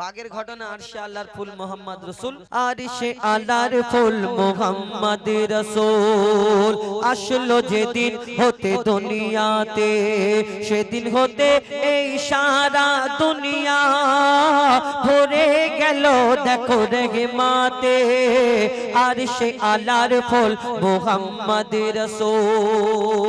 বাগের ঘটনা আর সে আল্লাহর ফুল মোহাম্মদ রসুল। আর সে আল্লাহর ফুল মোহাম্মদ রসুল। আসলো যেদিন হতে দুনিয়াতে, সেদিন হতে এই সারা দুনিয়া ভরে গেল, দেখো রেগে মাতে আর সে আল্লাহর ফুল মোহাম্মদ রসুল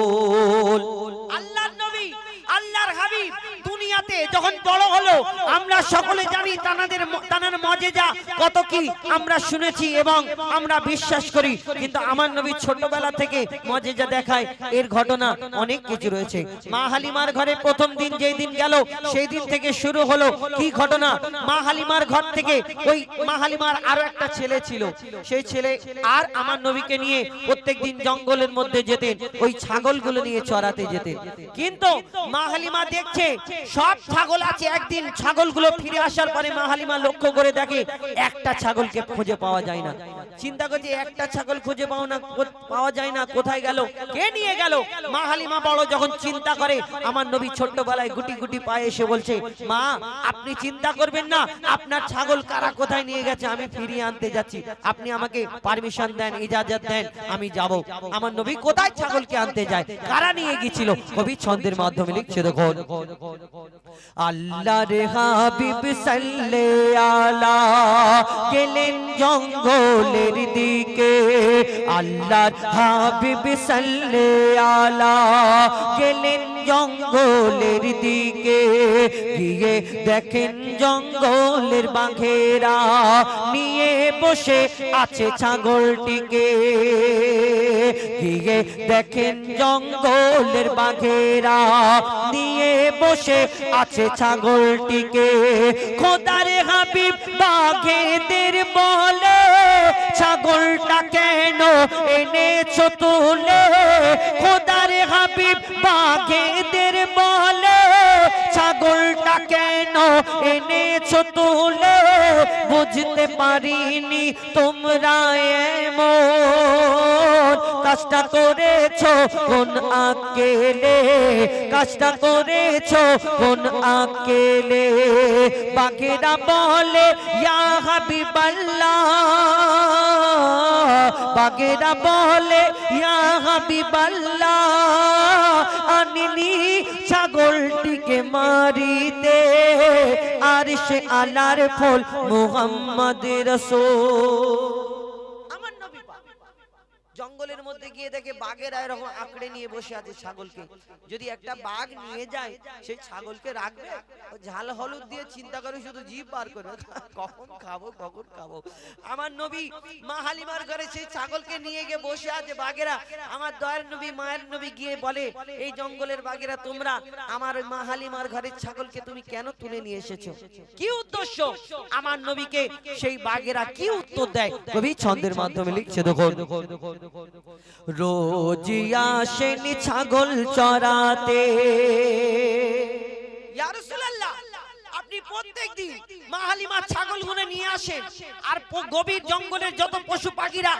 আল্লাহর নবী আল্লাহর হাবিব দুনিয়াতে যখন বড় হলো, আমরা সকলে জানি তানাদের তানার মজেজা কত কি। আমরা শুনেছি এবং আমরা বিশ্বাস করি। কিন্তু আমার নবী ছোটবেলা থেকে মজেজা দেখায়, এর ঘটনা অনেক কিছু রয়েছে। মা হালিমার ঘরে প্রথম দিন যেই দিন গেল, সেই দিন থেকে শুরু হলো কি ঘটনা? মা হালিমার ঘর থেকে ওই মা হালিমার আরও একটা ছেলে ছিল। সেই ছেলে আর আমার নবীকে নিয়ে প্রত্যেকদিন জঙ্গলের মধ্যে যেতেন, ওই ছাগলগুলো নিয়ে চড়াতে যেতেন। কিন্তু মা হালিমা দেখছে, সব ছাগল আছে, একদিন ছাগলগুলো ফিরে আসার পরে মা হালিমা লক্ষ্য করে দেখে একটা ছাগলকে খুঁজে পাওয়া যায় না। চিন্তা করছে, একটা ছাগল খুঁজে পাও না পাওয়া যায় না, কোথায় গেল? কে নিয়ে গেল? মা হালিমা বড় যখন চিন্তা করে, আমার নবী ছোট্টবেলায় গুটি গুটি পায়ে এসে বলছে, মা, আপনি চিন্তা করবেন না, আপনার ছাগল কারা কোথায় নিয়ে গেছে? আমি ফিরিয়ে আনতে যাচ্ছি। আপনি আমাকে পারমিশন দেন, ইজাজত দেন, আমি যাব। আমার নবী কোথায় ছাগলকে আনতে যায়? কারা নিয়ে গিয়েছিল? কবি ছন্দের মাধ্যমে লিখছে দেখুন। আল্লাহর হাবিব সাল্লে আলা গেলেন জঙ্গলের দিকে। আল্লাহর হাবিব সাল্লে আলা গেলেন জঙ্গলের দিকে। গিয়ে দেখেন জঙ্গলের বাঘেরা নিয়ে বসে আছে ছাগলটিকে। গিয়ে দেখেন জঙ্গলের বাঘেরা নিয়ে বসে আছে ছাগলটিকে। খোদার হাবিব বাঘেদের বলে ছাগলটা কেন এনেছ তুলে? খোদার হাবিব বাঘেদের বলে ছাগলটা কেন এনেছো তুলে? বুঝতে পারিনি তোমরা এমন। কাজটা করেছ কোন আকেলে? কাজটা করেছ কোন আকেলে? বাঘেরা বলে, ইয়া হাবিবাল্লাহ। বাঘেরা বলে ইয়া হাবিবাল্লাহ আনিনি ছাগলটিকে মারিতে। আর সে আলার ফল মোহাম্মদ রসো জঙ্গলের মধ্যে গিয়ে দেখে বাঘেরা এরকম আঁকড়ে নিয়ে বসে আছে ছাগলকে। যদি একটা বাঘ নিয়ে যায় সেই ছাগলকে রাখবে? ঝাল হলুদ দিয়ে চিন্তা করে শুধু জিভ বার করে কখন খাব কখন খাব? আমার নবী মা হালিমার ঘরে সেই ছাগলকে নিয়ে গিয়ে বসে আছে বাঘেরা। আমার দয়ের নবী, মায়ের নবী গিয়ে বলে, এই জঙ্গলের বাঘেরা, তোমরা আমার মা হালিমার ঘরের ছাগলকে তুমি কেন তুলে নিয়ে এসেছ? কি উদ্দেশ্য আমার নবীকে সেই বাঘেরা কি উত্তর দেয়? কবি ছন্দের মাধ্যমে লিখছে দেখুন। রোজ আসেন ছাগল ইয়া আপনি প্রত্যেকদিন মা হালিমার ছাগলগুলো নিয়ে আসেন। আর গভীর জঙ্গলের যত পশু পাখিরা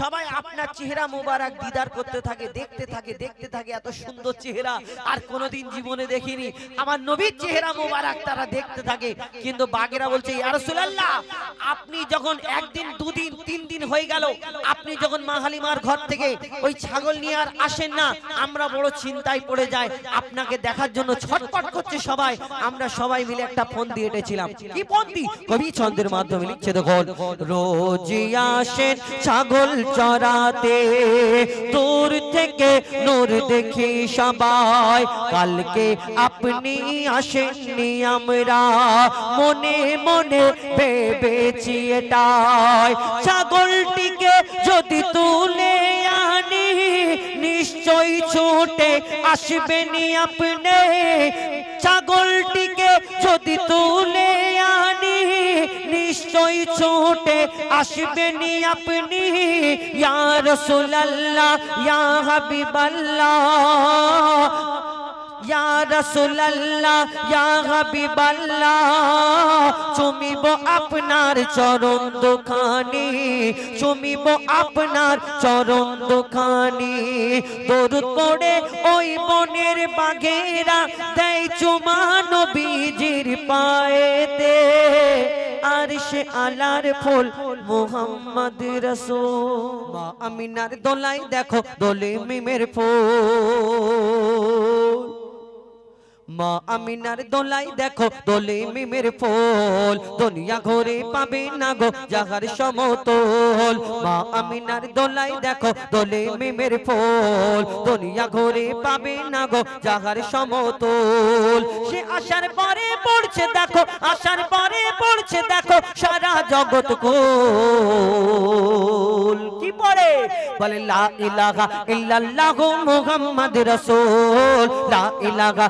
সবাই আপনার চেহারা মোবারক দিদার করতে থাকে দেখতে থাকে দেখতে থাকে এত সুন্দর চেহারা। আর কোনোদিন জীবনে দেখিনি। আমার নবীর চেহারা মোবারক তারা দেখতে থাকে। কিন্তু বাগেরা বলছে ইয়া রাসূলুল্লাহ, আপনি যখন একদিন দুদিন তিন দিন হয়ে গেল আপনি যখন মা হালিমার ঘর থেকে ওই ছাগল নিয়ে আর আসেন না আমরা বড় চিন্তায় পড়ে যাই। আপনাকে দেখার জন্য ছটপট করছে সবাই। আমরা সবাই মিলে একটা ফোন দিয়ে এটেছিলাম। কি দি কবি ছন্দের মাধ্যমে লিখছে দেখুন রোজ আসেন ছাগল চড়াতে। দূর থেকে নূর দেখি সবাই। কালকে আপনি আসেননি আমরা। মনে মনে ভেবেছি এটাই। ছাগলটিকে যদি তুলে আনি নিশ্চয়ই ছুটে আসবেনি আপনি। ছাগলটিকে যদি তুলে আনি, নিশ্চয়ই ছুটে আসবেনি আপনি। ইয়া রাসূলুল্লাহ, ইয়া হাবিবাল্লাহ। ইয়া রাসূলুল্লাহ, ইয়া হাবিবাল্লাহ, চুমিব আপনার চরণ দোকানে চুমিব আপনার চরণ দোকানে দরুদ পড়ে ওই বনের বাঘেরা দেয় চুমা নবীজির পায়েতে। আর সে আলার ফুল মোহাম্মদ রসুল। মা আমিনার দোলাই দেখো দোলে মিমের ফুল। মা আমিনার দোলাই দেখো, দোলে মিমের ফুল। দুনিয়া ঘরে পাবে না গো জাহার সমতল। মা আমিনার দোলাই দেখো, দোলে মিমের ফুল। দুনিয়া ঘরে পাবে না গো জাহার সমতল। সে আসার পরে পড়ছে দেখো আসার পরে পড়ছে দেখো, সারা জগৎ কোল। কি পড়ে? বলে, লা ইলাহা ইল্লাল্লাহু মুহাম্মদ রাসূল। লা ইলাহা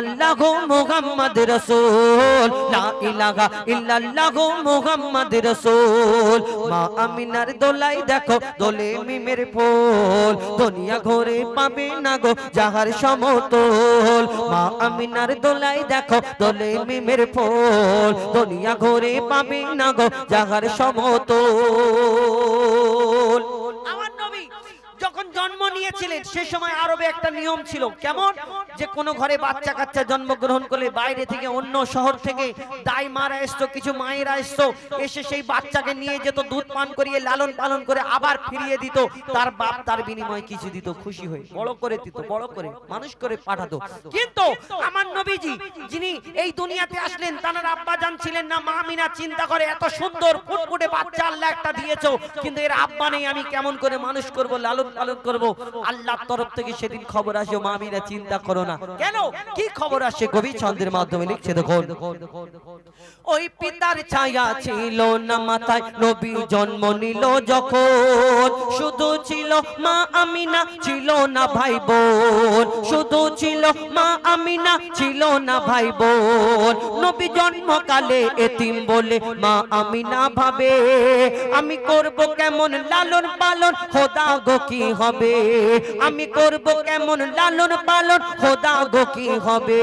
ইল্লাল্লাহু মুহাম্মদ রাসূল। লা ইলাহা ইল্লাল্লাহু মুহাম্মদ রাসূল। মা আমিনার দোলাই দেখো, দোলে মিমের ফুল। দুনিয়া ঘরে পাবে না গো যাহার সমতল। মা আমিনার দোলাই দেখো, দোলে মিমের ফুল। দুনিয়া ঘরে পাবে না গো যাহার সমতল। আমার জন্ম নিয়েছিলেন, সে সময় আরবে একটা নিয়ম ছিল, কেমন? যে কোনো ঘরে বাচ্চা কাচ্চা জন্মগ্রহণ করলে বাইরে থেকে অন্য শহর থেকে দাই মারা এসতো, কিছু মায়েরা এসতো, এসে সেই বাচ্চাকে নিয়ে যেত, দুধ পান করিয়ে, লালন পালন করে আবার ফিরিয়ে দিত। তার বাপ তার বিনিময়ে কিছু দিত, খুশি হয়ে, বড় করে দিত, বড় করে, মানুষ করে পাঠাতো। কিন্তু আমার নবীজি, যিনি এই দুনিয়াতে আসলেন তার আব্বা জান ছিলেন না, মা মিনা চিন্তা করে, এত সুন্দর ফুটফুটে বাচ্চা আল্লাহ একটা দিয়েছ। কিন্তু এর আব্বা নেই, আমি কেমন করে মানুষ করব, লালন পালন করব? আল্লাহর তরফ থেকে সেদিন খবর আসে মা মিনা চিন্তা করো না। কেন? কি খবর আসে? কবি ছন্দের মাধ্যমে লিখছে, দেখুন। ওই পিতার ছায়া ছিল না মাথায়, নবী জন্ম নিল যখন। শুধু ছিল মা আমিনা, ছিল না ভাই বোন শুধু ছিল মা আমিনা, ছিল না ভাই বোন নবী জন্মকালে এতিম বলে মা আমিনা ভাবে, আমি করব কেমন লালন পালন খোদা গো, কি হবে? আমি করব কেমন লালন পালন? খোদা গো, কি হবে?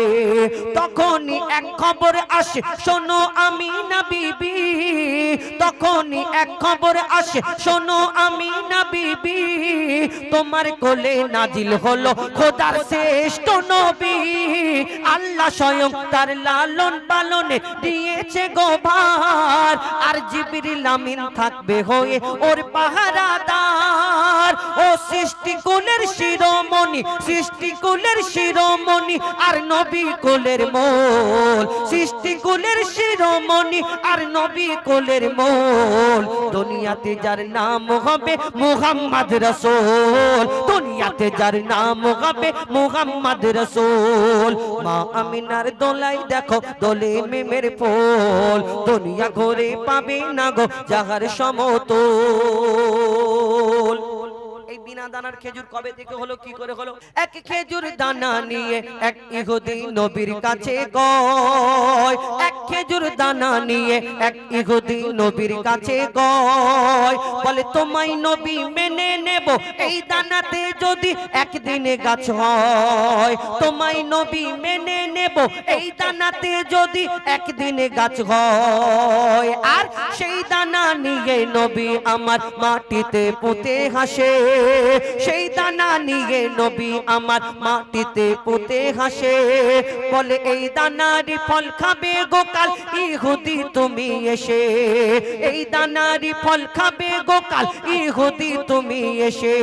তখনই এক খবর আসে, শোনো আমি না বিবি। তখনই এক খবর আসে, শোনো আমি না বিবি। তোমার কোলে নাজিল হলো খোদার শ্রেষ্ঠ নবী। আল্লাহ স্বয়ং তার লালন পালনে দিয়েছে গোভার আর জিবরিল আমিন থাকবে হয়ে ওর পাহারাদার। ও সৃষ্টি কুলের শিরোমণি, সৃষ্টি কুলের শিরোমণি, আর নবী কুলের মোল। সৃষ্টি কুলের শিরোমণি, আর নবী কুলের মোল। দুনিয়াতে যার নাম হবে মুহাম্মদ রসুল। দুনিয়াতে যার নাম হবে মুহাম্মদ রসুল। মা আমিনার দোলাই দেখো, দোলে মেমের ফুল। দুনিয়া ঘরে পাবে না গো যাহার সমতল। এই বিনা দানার খেজুর কবে থেকে হলো কি করে হলো? এক খেজুর দানা নিয়ে এক ইহুদি নবীর কাছে গয়। এক খেজুর দানা নিয়ে এক ইহুদি নবীর কাছে গয়। বলে তোমায় নবী মেনে নেব। এই দানাতে যদি একদিনে গাছ হয় তোমায় নবী মেনে নেব এই দানাতে যদি একদিনে গাছ হয় আর সেই দানা নিয়ে নবী আমার মাটিতে পুঁতে হাসে। সেই দানা নিয়ে নবী আমার মাটিতে পুঁতে হাসে। বলে, এই দানারি ফল খাবে গোকাল, ইহুদি তুমি এসে। এই দানারি ফল খাবে গোকাল, ইহুদি তুমি এসে।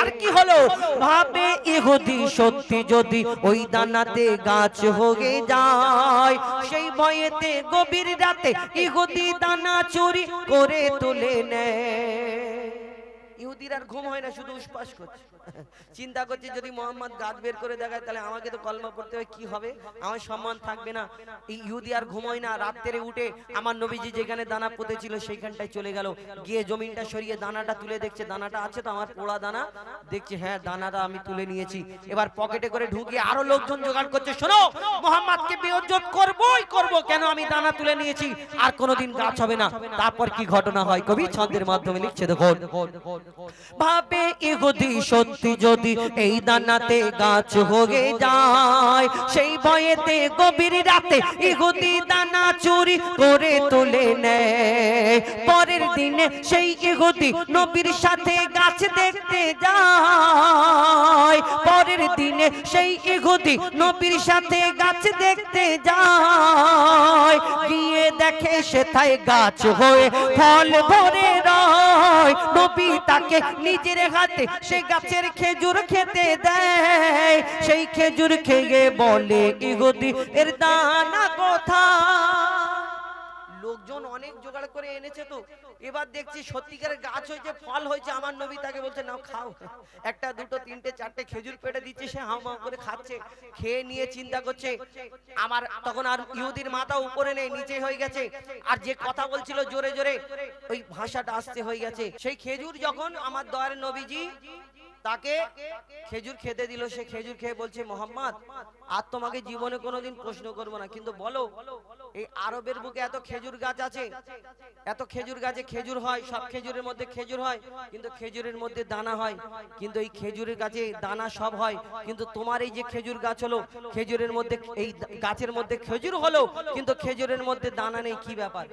আর কি হলো? ভাবে ইহুদি সত্যি যদি ওই দানাতে গাছ হয়ে যায়, সেই ভয়েতে গভীর রাতে ইহুদি দানা চুরি করে তুলে নেয়। ইহুদির আর ঘুম হয় না, শুধু উসপাস করছে। চিন্তা করছে যদি মোহাম্মদ গাছ বের করে দেখায়, তাহলে আমাকে তো কলমা পড়তে হবে, কি হবে? আমার সম্মান থাকবে না। ইহুদি আর ঘুমোয় না, রাত্রে উঠে আমার নবীজি যেখানে দানা পুঁতেছিল সেইখানটায় চলে গেল। গিয়ে জমিনটা সরিয়ে দানাটা তুলে দেখছে, দানাটা আছে তো, আমার পোড়া দানা? দেখছে হ্যাঁ দানাটা আমি তুলে নিয়েছি। এবার পকেটে করে ঢুকিয়ে আরও লোকজন জোগাড় করছে, শোনো, মোহাম্মদকে বেয়জ্জত করবই, করব কেন? আমি দানা তুলে নিয়েছি, আর কোনোদিন গাছ হবে না। তারপর কি ঘটনা হয়? কবি ছন্দের মাধ্যমে লিখছে দেখো ভাবে ইহুদি সত্যি যদি এই দানাতে গাছ হয়ে যায়, সেই ভয়েতে গভীর রাতে ইহুদি দানা চুরি করে তুলে নেয়। পরের দিনে সেই ইহুদি নবীর সাথে গাছ দেখতে যায়। পরের দিনে সেই ইহুদি নবীর সাথে গাছ দেখতে যায়। গিয়ে দেখে সেথায় গাছ হয়ে ফল ভরে রয়। নবী তাকে নিজের হাতে সে গাছের খেজুর খেতে দেয়। সেই খেজুর খেয়ে বলে ইহুদি এর দানা কোথা লোকজন অনেক জোগাড় করে এনেছে তো। এবার দেখছি সত্যিকারের গাছ হয়েছে, ফল হয়েছে। আমার নবী তাকে বলছে, নাও খাও। একটা দুটো, তিনটে, চারটে খেজুর পেটে দিচ্ছে, সে হাও মাও করে খাচ্ছে। খেয়ে নিয়ে চিন্তা করছে, আমার তখন আর ইহুদির মাথা উপরে নেই, নিচে হয়ে গেছে। আর যে কথা বলছিল জোরে জোরে, ওই ভাষাটা আসতে হয়ে গেছে। সেই খেজুর যখন আমার দয়ার নবীজি তাকে খেজুর খেতে দিল, সে খেজুর খেয়ে বলছে, মোহাম্মদ, আর তোমাকে জীবনে কোনোদিন প্রশ্ন করব না। কিন্তু বলো এই আরবের বুকে এত খেজুর গাছ আছে। এত খেজুর গাছে খেজুর হয়, সব খেজুরের মধ্যে খেজুর হয়, কিন্তু খেজুরের মধ্যে দানা হয়। কিন্তু এই খেজুরের গাছে দানা সব হয়। কিন্তু তোমার এই যে খেজুর গাছ হলো, খেজুরের মধ্যে এই গাছের মধ্যে খেজুর হলো, কিন্তু খেজুরের মধ্যে দানা নেই, কি ব্যাপার?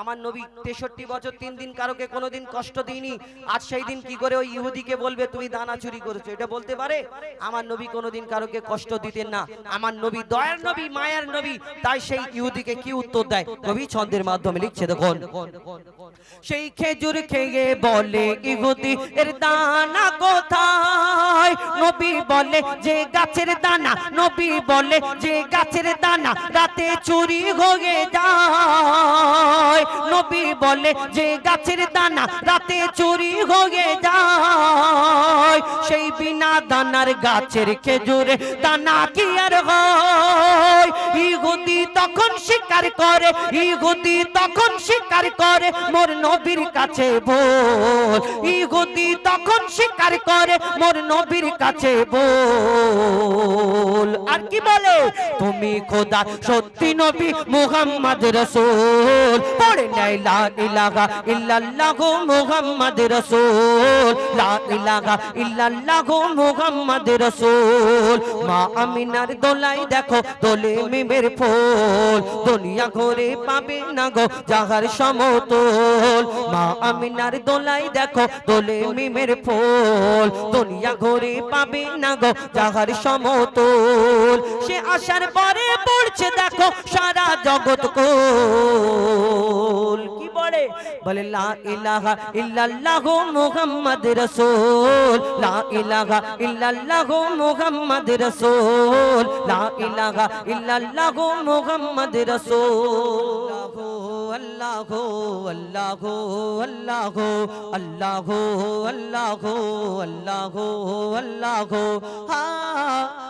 আমার নবী তেষট্টি বছর তিন দিন কারোকে কোনোদিন কষ্ট দিইনি। আজ সেই দিন কি করে ওই ইহুদিকে বলবে, তুমি দানা চুরি করেছ? এটা বলতে পারে? আমার নবী কোনোদিন কারোকে কষ্ট দিতেন না। আমার নবী দয়ার নবী, মায়ার নবী, তাই সেই ইহুদিকে কি উত্তর দেয়? কবি ছন্দের মাধ্যমে লিখছে দেখুন। সেই খেজুর খেয়ে বলে, ইহুদি, এর দানা কোথায়? নবী বলে, যে গাছের দানা। নবী বলে, যে গাছের দানা রাতে চুরি হয়ে যায়। নবী বলে, যে গাছের দানা রাতে চুরি হয়ে যায়। সেই বিনা দানার গাছের খেজুরে দানা কি আর হয়? ইহুদি তখন স্বীকার করে, ইহুদি তখন স্বীকার করে মোর নবীর কাছে বল। ইহুদি তখন স্বীকার করে, মোর নবীর কাছে বল। আর কি বলে? তুমি খোদা, সত্যি নবী মুহাম্মদ রসুল। পড়ে নাই, লা ইলাহা ইল্লাল্লাহু মুহাম্মদ রসুল। লা ইলাহা ইল্লাল্লাহু মুহাম্মদ রসুল। মা আমিনার দোলাই দেখো, দোলে মিমের ফুল। দুনিয়া ঘরে পাবে না গো, যাহার সমতল। মা আমিনার দোলাই দেখো, দোলে মিমের ফুল। দুনিয়া ঘুরে পাবে না গো যাহার সমতল। সে আসার পরে পড়ছে দেখো সারা জগৎ কোল। কি বলে? বলে, লা ইলাহা ইল্লাল্লাহু মুহাম্মদ রাসূল। লা ইলাহা ইল্লাল্লাহু মুহাম্মদ রাসূল। লা ইলাহা ইল্লাল্লাহু মুহাম্মদ রাসূল। আল্লাহু আল্লাহু আল্লাহু। আল্লাহু আল্লাহু अल्लाह আল্লাহু अल्लाह হা হা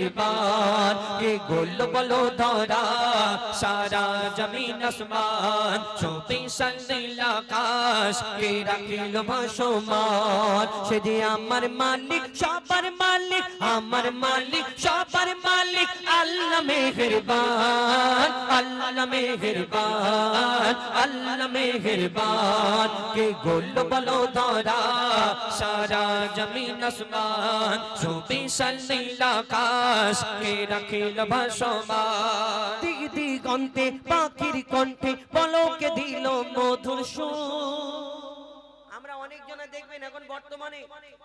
মেহেরবান কে গোল বলো ধরা, সারা জমিন আসমান চোপে সন্দিল আকাশ, কে রাখিল ভাসমান? সে যে আমার মালিক, সবার মালিক, আমার মালিক, সবার মালিক, আল্লাহ মেহেরবান আল্লাহ মেহেরবান আল্লাহ মেহেরবান। কে গোল বলো ধরা, সারা জমিন আসমান চোপে সন্দিল আকাশ কে রাখিল ভাসমা পাখির কণ্ঠে বলকে দিল মধুর সুর। অনেকজনে দেখবেন এখন বর্তমানে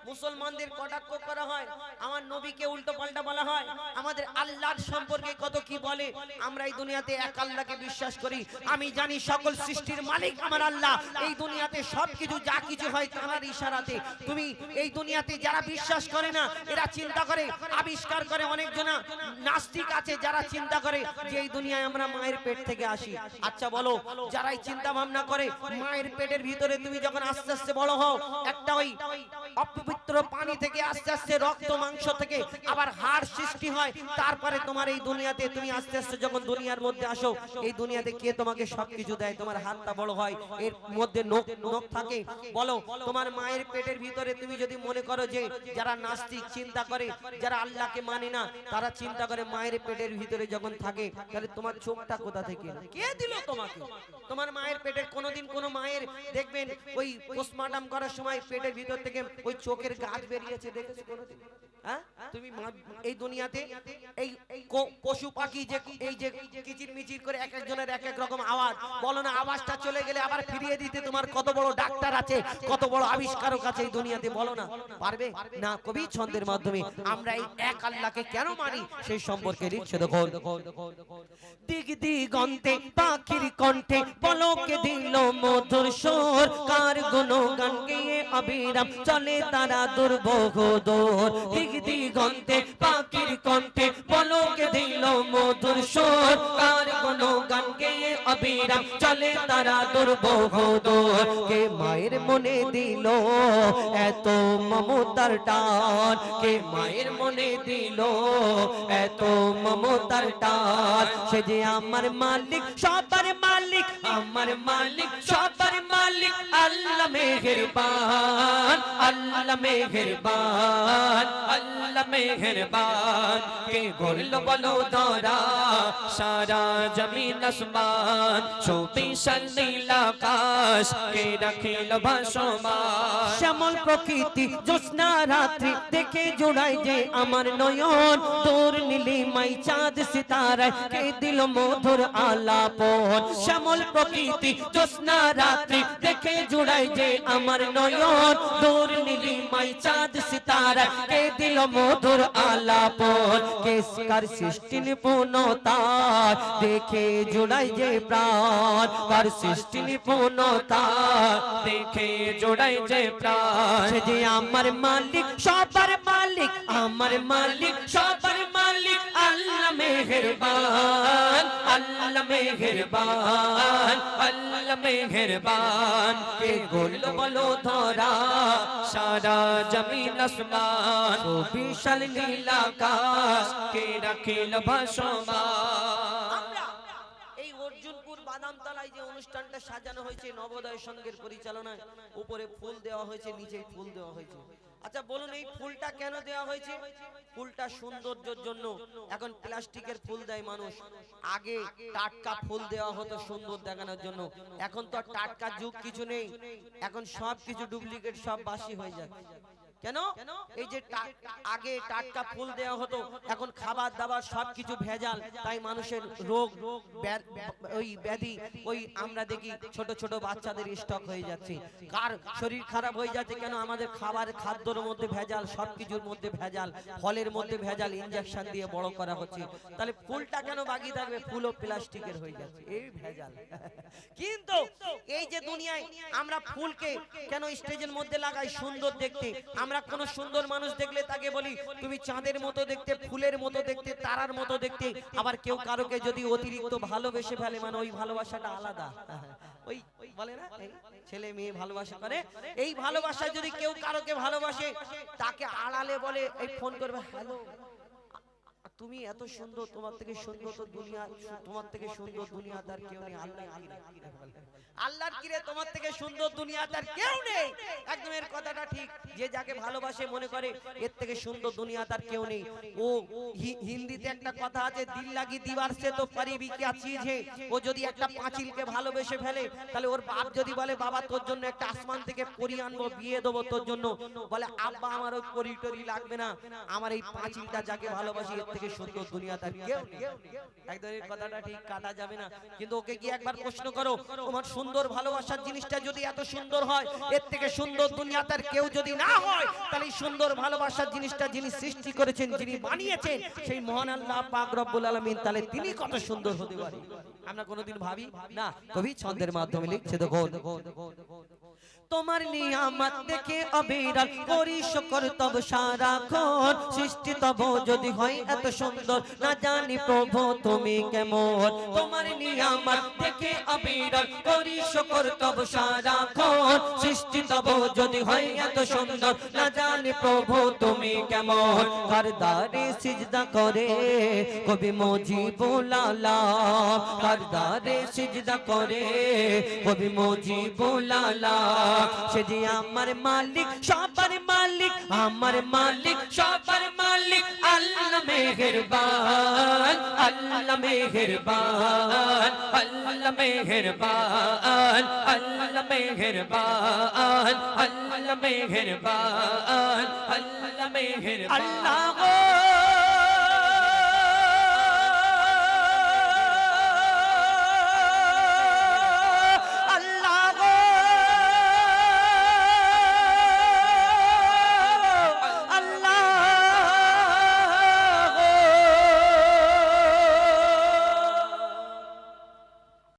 মুসলমানদের কটাক্ষ করা হয়, আমার নবীকে উল্টো পাল্টা বলা হয়, আমাদের আল্লাহর সম্পর্কে কত কি বলে, আমরা এই দুনিয়াতে এক আল্লাহকে বিশ্বাস করি, আমি জানি সকল সৃষ্টির মালিক আমার আল্লাহ, এই দুনিয়াতে সবকিছু যা কিছু হয় তার ইশারাতে, তুমি এই দুনিয়াতে যারা বিশ্বাস করে না, এরা চিন্তা করে, আবিষ্কার করে অনেকজনা, নাস্তিক আছে যারা চিন্তা করে যে এই দুনিয়ায় আমরা মায়ের পেট থেকে আসি। আচ্ছা বলো, যারাই চিন্তা ভাবনা করে, মায়ের পেটের ভিতরে তুমি যখন আস্তে আস্তে বড় হও একটা ওই অপবিত্র পানি থেকে আস্তে আস্তে রক্ত মাংস থেকে আবার হাড় সৃষ্টি হয়। তারপরে তোমার এই দুনিয়াতে তুমি আস্তে আস্তে যখন দুনিয়ার মধ্যে আসো, এই দুনিয়াতে কে তোমাকে সবকিছু দেয়? তোমার হাতটা বড় হয়, এর মধ্যে নখ নখ থাকে। বলো, তোমার মায়ের পেটের ভিতরে তুমি যদি মনে করো যে যারা নাস্তিক চিন্তা করে, যারা আল্লাহকে মানে না, তারা চিন্তা করে মায়ের পেটের ভিতরে যখন থাকে, তাহলে তোমার চোখটা কোথা থেকে কে দিল তোমাকে? তোমার মায়ের পেটের কোনোদিন কোনো মায়ের, দেখবেন, ওই পোস্টমর্টম করার সময় পেটের ভিতর থেকে ওই চোখের গাছ বেরিয়েছে, দেখেছ কোনোদিন? হ্যাঁ? তুমি এই দুনিয়াতে এই পশু পাখি যে এই যে কিচির মিচির করে এক একজনের এক এক রকম আওয়াজ, বলো না, আওয়াজটা চলে গেলে আবার ফিরিয়ে দিতে তোমার কত বড় ডাক্তার আছে, কত বড় আবিষ্কারক আছে এই দুনিয়াতে, বলো না। পারবে? না, কবি ছন্দের মাধ্যমে। আমরা এই এক আল্লাহকে কেন মানি? সেই সম্পর্কে লিখছে দেখো দিক দিগন্তে পাখির কণ্ঠে পলকে দিল মধুর সুর গুণগান গেয়ে অবিরাম চলে তারা দুর্ভোগ দূর। পাখির কণ্ঠে দিল মধুর সুর। গুণগান গেয়ে অবিরাম চলে তারা দুর্ভোগ দূর। কে মায়ের মনে দিল এত মমতার টান? কে মায়ের মনে দিল এত মমতার টান? সে যে আমার মালিক, সবার মালিক, আমার মালিক, সবার মালিক আল্লাহ মেহেরবান আল্লাহ মেহেরবান আল্লাহ মেহেরবান। কে গড়ল বলো ধরা, সারা জমিন আসমান চৌবিশাল নীল আকাশ, কে রাখিল ভাসমান। শ্যামল প্রকৃতি জ্যোৎস্না রাত্রি দেখে জোড়াই যে আমার নয়ন। তোর নীলিমাই চাঁদ সিতারায় কে দিল মধুর আলাপন। শ্যামল প্রকৃতি জ্যোৎস্না রাত্রি দেখে জোড়াই যে আমার নয়ন। তোর নীলিমাই চাঁদ সিতারায় কে দিল মধুর আলাপন? কে কার সৃষ্টি নিপুণতা দেখে জোড়াই যে প্রাণ, কার সৃষ্টি নিপুণতা দেখে জোড়াই যে প্রাণ। যে আমার মালিক, সবার মালিক, আমার মালিক, সবার মেহেরবান, আল্লাহ মেহেরবান আল্লাহ মেহেরবান। কে গোল বলো ধরা, সারা জমিন আসমান বিশাল নীল আকাশ কে রাখিল ভাসমান? বাদামতলায় যে অনুষ্ঠানটা সাজানো হয়েছে, নবোদয় পরিচালনায়, উপরে ফুল দেওয়া হয়েছে নিচে ফুল দেওয়া হয়েছে। আচ্ছা বলুন এই ফুলটা কেন দেওয়া হয়েছে? ফুলটা সৌন্দর্যের জন্য। এখন প্লাস্টিকের ফুল দেয় মানুষ। আগে টাটকা ফুল দেওয়া হতো সুন্দর দেখানোর জন্য। এখন তো টাটকা যুগ কিছু নেই। এখন সব কিছু ডুপ্লিকেট সব বাসি হয়ে যায় কেন? এই যে আগে টাটকা ফুল দেওয়া হতো এখন খাবার দাবার সবকিছু ভেজাল তাই মানুষের রোগ ওই ব্যাধি ওই আমরা দেখি ছোট ছোট বাচ্চাদের স্টক হয়ে যাচ্ছে। কার শরীর খারাপ হয়ে যাচ্ছে কেন? আমাদের খাবার খাদ্যর মধ্যে ভেজাল সবকিছুর মধ্যে ভেজাল ফলের মধ্যে ভেজাল ইনজেকশন দিয়ে বড় করা হচ্ছে। তাহলে ফুলটা কেন বাকি থাকবে? ফুলও প্লাস্টিকের হয়ে যাচ্ছে। এই ভেজাল। কিন্তু এই যে দুনিয়ায় আমরা ফুলকে কেন স্টেজের মধ্যে লাগাই সুন্দর দেখতে আমরা কোন সুন্দর মানুষ দেখলে তাকে বলি, তুমি চাঁদের মতো দেখতে, ফুলের মতো দেখতে, তারার মতো দেখতে, আবার কেউ কারোকে যদি অতিরিক্ত ভালোবেসে ফেলে মানে ওই ভালোবাসাটা আলাদা। ওই বলে না ছেলে মেয়ে ভালোবাসা করে। এই ভালোবাসা যদি কেউ কারোকে ভালোবাসে, তাকে আড়ালে বলে, এই ফোন করবে, হ্যালো। তুমি এত সুন্দর তোমার থেকে সুন্দর তো দুনিয়া তোমার থেকে সুন্দর দুনিয়া তার কেউ নেই আল্লাহ আল্লাহর কিরে। তোমার থেকে সুন্দর দুনিয়া তার কেউ নেই। একদম এর কথাটা ঠিক যে যাকে ভালোবাসে মনে করে এর থেকে সুন্দর দুনিয়া তার কেউ নেই। ও হিন্দিতে একটা কথা আছে দিল লাগি দিবার সে তো পারিবি কি চিজ হে। ও যদি একটা পাঁচিলকে ভালোবেসে ফেলে তাহলে ওর বাপ যদি বলে বাবা তোর জন্য একটা আসমান থেকে পরি আনব বিয়ে দেবো তোর জন্য বলে আব্বা আমার ওই পরি টরি লাগবে না আমার এই পাঁচিলটা যাকে ভালোবাসি এর থেকে থেকে সুন্দর দুনিয়া তার কেউ একদম এই কথাটা ঠিক, কাটা যাবে না। কিন্তু ওকে কি একবার প্রশ্ন করো, তোমার সুন্দর ভালোবাসার জিনিসটা যদি এত সুন্দর হয়, এর থেকে সুন্দর দুনিয়া তার কেউ যদি না হয়, তাহলে সুন্দর ভালোবাসার জিনিসটা যিনি সৃষ্টি করেছেন, যিনি বানিয়েছেন, সেই মহান আল্লাহ পাক রব্বুল আলামিন, তাহলে তিনি কত সুন্দর হতে পারে? আমরা কোনোদিন ভাবি? না, কবি ছন্দের মাধ্যমে লিখছে দেখো তোমার নিয়ামত দেখে অবিরাল করি শুকর তব সারাক্ষণ সৃষ্টি তব যদি হয় এত সুন্দর না জানি প্রভু তুমি কেমন? তোমার নিয়ামত দেখে অবিরাল করি শুকর তব সারাক্ষণ সৃষ্টি তব যদি হয় এত সুন্দর, না জানি প্রভু তুমি কেমন? কার দারে সিজদা করে কবি মজিবুলালা কার দারে সিজদা করে কবি মজিবুলালা সে যে আমার মালিক, সবার মালিক, আমার মালিক, সবার মালিক আল্লাহ মেহেরবান আল্লাহ মেহেরবান আল্লাহ মেহেরবান আল্লাহ মেহেরবান আল্লাহ মেহেরবান আল্লাহ মেহেরবান। আল্লাহ